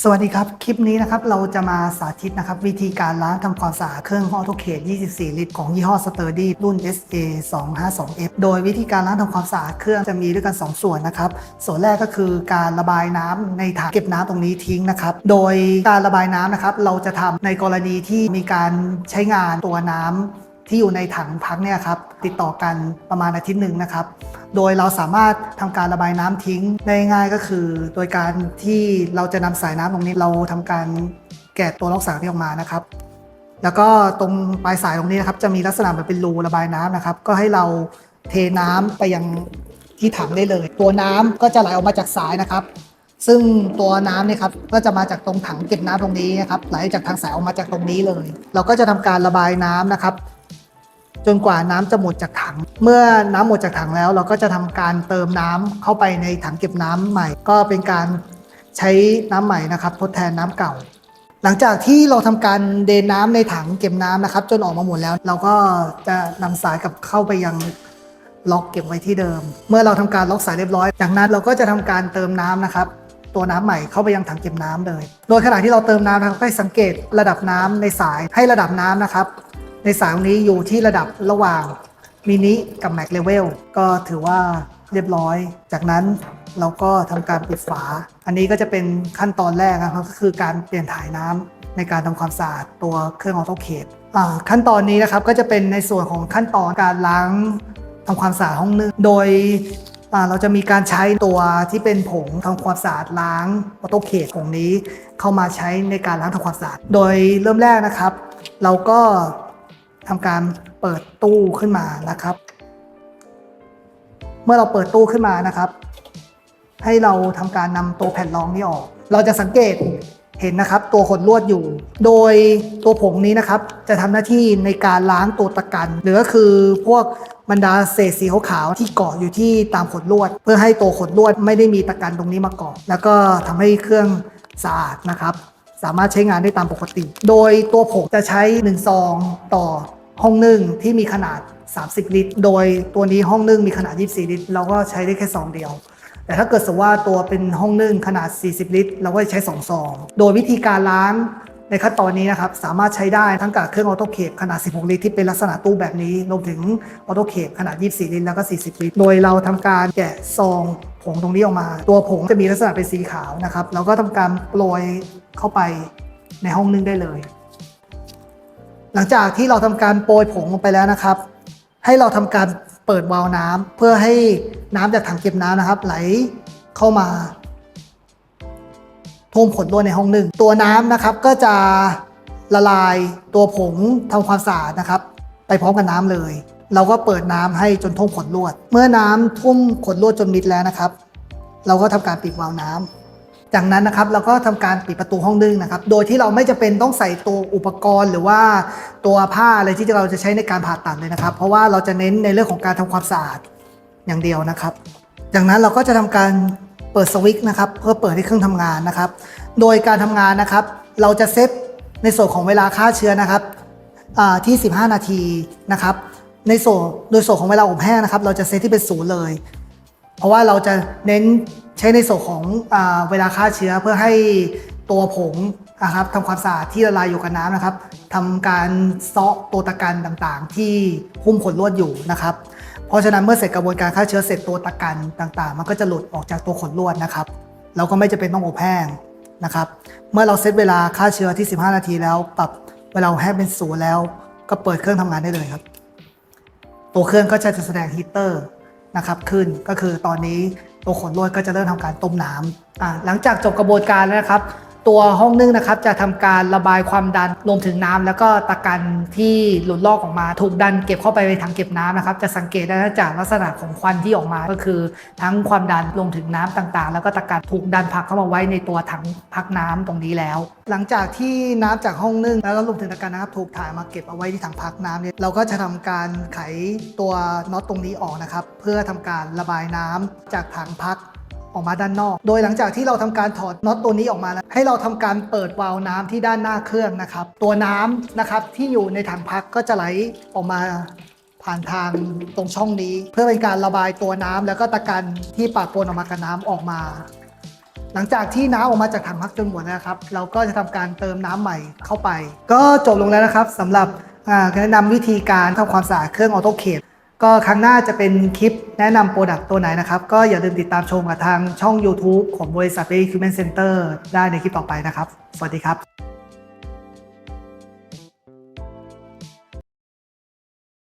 สวัสดีครับ คลิปนี้นะครับเราจะมาสาธิตนะครับวิธีการล้างทำความสะอาดเครื่องออโตเคด24 ลิตร ของยี่ห้อ Sturdy รุ่น SA 252F โดยวิธีการล้างทำความสะอาดเครื่องจะมีด้วยกัน 2 ส่วนนะครับ ส่วนแรกก็คือการระบายน้ำในถังเก็บน้ำตรงนี้ทิ้งนะครับ โดยการระบายน้ำนะครับเราจะทำในกรณีที่มีการใช้งานตัวน้ำที่อยู่ในถังพักเนี่ยครับติดต่อกันประมาณอาทิตย์หนึ่งนะครับ โดยเราสามารถทำการระบายน้ำทิ้งได้ง่ายก็คือ โดยการที่เราจะนำสายน้ำตรงนี้เราทำการแกะตัวล็อกสายนี้ออกมานะครับ แล้วก็ตรงปลายสายตรงนี้นะครับจะมีลักษณะแบบเป็นรูระบายน้ำนะครับ ก็ให้เราเทน้ำไปยังที่ถังได้เลย ตัวน้ำก็จะไหลออกมาจากสายนะครับ ซึ่งตัวน้ำเนี่ยครับก็จะมาจากตรงถังเก็บน้ำตรงนี้นะครับไหลจากทางสายออกมาจากตรงนี้เลย เราก็จะทำการระบายน้ำนะครับ จนกว่าน้ำจะหมดจากถัง เมื่อน้ำหมดจากถังแล้ว เราก็จะทำการเติมน้ำเข้าไปในถังเก็บน้ำใหม่ ก็เป็นการใช้น้ำใหม่นะครับทดแทนน้ำเก่า หลังจากที่เราทำการเดนน้ำในถังเก็บน้ำนะครับ จนออกมาหมดแล้ว เราก็จะนำสายกลับเข้าไปยังล็อกเก็บไว้ที่เดิม เมื่อเราทำการล็อกสายเรียบร้อย จากนั้นเราก็จะทำการเติมน้ำนะครับ ตัวน้ำใหม่เข้าไปยังถังเก็บน้ำเลย โดยขณะที่เราเติมน้ำนะครับก็ให้สังเกตระดับน้ำในสายให้ระดับน้ำนะครับ ในสายนี้อยู่ที่ระดับระหว่างมินิกับแม็กเลเวลก็ถือว่าเรียบร้อย จากนั้นเราก็ทำการปิดฝา อันนี้ก็จะเป็นขั้นตอนแรกนะครับก็คือการเปลี่ยนถ่ายน้ำในการทำความสะอาดตัวเครื่องออโตเคดขั้นตอนนี้นะครับก็จะเป็นในส่วนของขั้นตอนการล้างทำความสะอาดห้องนึ่งโดยเราจะมีการใช้ตัวที่เป็นผงทำความสะอาดล้างออโตเคดผงนี้เข้ามาใช้ในการล้างทำความสะอาด โดยเริ่มแรกนะครับ เราก็ ทำการเปิดตู้ขึ้นมานะครับ เมื่อเราเปิดตู้ขึ้นมานะครับ ให้เราทำการนำตัวแผ่นรองนี้ออก เราจะสังเกตเห็นนะครับ ตัวขดลวดอยู่ โดยตัวผงนี้นะครับ จะทำหน้าที่ในการล้างตัวตะกันหรือก็คือพวกบรรดาเศษสีขาวๆที่เกาะอยู่ที่ตามขดลวด เพื่อให้ตัวขดลวดไม่ได้มีตะกันตรงนี้มาเกาะแล้วก็ทำให้เครื่องสะอาดนะครับ สามารถใช้งานได้ตามปกติ โดยตัวผงจะใช้1ซองต่อ ห้องนึ่งที่มีขนาด 30 ลิตร โดยตัวนี้ห้องนึ่งมีขนาด 24 ลิตร เราก็ใช้ได้แค่ซองเดียว แต่ถ้าเกิดสมมติว่าตัวเป็นห้องนึ่งขนาด 40 ลิตร เราก็จะใช้2ซอง โดยวิธีการล้างในขั้นตอนนี้นะครับสามารถใช้ได้ทั้งกับเครื่องออโต้เคปขนาด 16 ลิตรที่เป็นลักษณะตู้แบบนี้รวมถึงออโต้เคปขนาด 24 ลิตรแล้วก็ 40 ลิตร โดยเราทำการแกะซองผงตรงนี้ออกมา ตัวผงจะมีลักษณะเป็นสีขาวนะครับแล้วก็ทำการโปรยเข้าไปในห้องนึ่งได้เลย หลังจากที่เราทำการโปรยผงลงไปแล้วนะครับ ให้เราทำการเปิดวาล์วน้ำเพื่อให้น้ำจากถังเก็บน้ำนะครับ ไหลเข้ามาท่วมขดลวดในห้องหนึ่ง ตัวน้ำนะครับก็จะละลายตัวผงทำความสะอาดนะครับ ไปพร้อมกับน้ำเลย เราก็เปิดน้ำให้จนท่วมขดลวด เมื่อน้ำท่วมขดลวดจนมิดแล้วนะครับ เราก็ทำการปิดวาล์วน้ำ จากนั้นนะครับเราก็ทำการปิดประตูห้องนึ่งนะครับ โดยที่เราไม่จะเป็นต้องใส่ตัวอุปกรณ์ หรือว่าตัวผ้าอะไรที่เราจะใช้ในการผ่าตัดเลยนะครับ เพราะว่าเราจะเน้นในเรื่องของการทำความสะอาดอย่างเดียวนะครับ จากนั้นเราก็จะทำการเปิดสวิตช์นะครับเพื่อเปิดให้เครื่องทำงานนะครับ โดยการทำงานนะครับ เราจะเซตในส่วนของเวลาฆ่าเชื้อนะครับที่ 15 นาทีนะครับ ในส่วนโดยส่วนของเวลาอบแห้งนะครับ เราจะเซตที่เป็นศูนย์เลย เพราะว่าเราจะเน้น ใช้ในส่วนของอเวลาฆ่าเชื้อเพื่อให้ตัวผงนะครับทำความสะอาดที่ละลายอยู่กับน้ำนะครับทำการเซาะตัวตะกันต่างๆ ที่หุ้มขนลวดอยู่นะครับ เพราะฉะนั้นเมื่อเสร็จกระบวนการฆ่าเชื้อเสร็จตัวตะกันต่างๆ มันก็จะหลุดออกจากตัวขนลวดนะครับ เราก็ไม่จะเป็นต้องอบแห้งนะครับ เมื่อเราเซตเวลาฆ่าเชื้อที่ 15 นาทีแล้ว ปรับเวลาแห้งเป็นศูนย์แล้ว ก็เปิดเครื่องทำงานได้เลยครับ ตัวเครื่องก็จะแสดงฮีเตอร์นะครับขึ้นก็คือตอนนี้ ตัวขนลวดก็จะเริ่มทำการต้มน้ำอ่าหลังจากจบกระบวนการแล้วนะครับ ตัวห้องนึ่งนะครับจะทำการระบายความดันรวมถึงน้ำแล้วก็ตะกันที่หลุดลอกออกมา ถูกดันเก็บเข้าไปในถังเก็บน้ำนะครับจะสังเกตได้จากลักษณะของควันที่ออกมา ก็คือทั้งความดันรวมถึงน้ำต่างๆ แล้วก็ตะกันถูกดันผลักเข้ามาไว้ในตัวถังพักน้ำตรงนี้แล้ว หลังจากที่น้ำจากห้องนึ่งแล้วก็รวมถึงตะกันนะครับถูกถ่ายมาเก็บเอาไว้ที่ถังพักน้ำเนี่ยเราก็จะทำการไขตัวน็อตตรงนี้ออกนะครับเพื่อทำการระบายน้ำจากถังพัก ออกมาด้านนอก โดยหลังจากที่เราทำการถอดน็อตตัวนี้ออกมาแล้วให้เราทำการเปิดวาล์วน้ำที่ด้านหน้าเครื่องนะครับ ตัวน้ำนะครับที่อยู่ในถังพักก็จะไหลออกมาผ่านทางตรงช่องนี้ เพื่อเป็นการระบายตัวน้ำแล้วก็ตะกันที่ปะปนออกมากับน้ำออกมา หลังจากที่น้ำออกมาจากถังพักจนหมดนะครับ เราก็จะทำการเติมน้ำใหม่เข้าไป ก็จบลงแล้วนะครับสำหรับแนะนำวิธีการทำความสะอาดเครื่องออโต้เคด ก็ครั้งหน้าจะเป็นคลิปแนะนำโปรดักต์ตัวไหนนะครับ ก็อย่าลืมติดตามชมกับทางช่อง YouTube ของบริษัท Equipment Center ได้ในคลิปต่อไปนะครับ สวัสดีครับ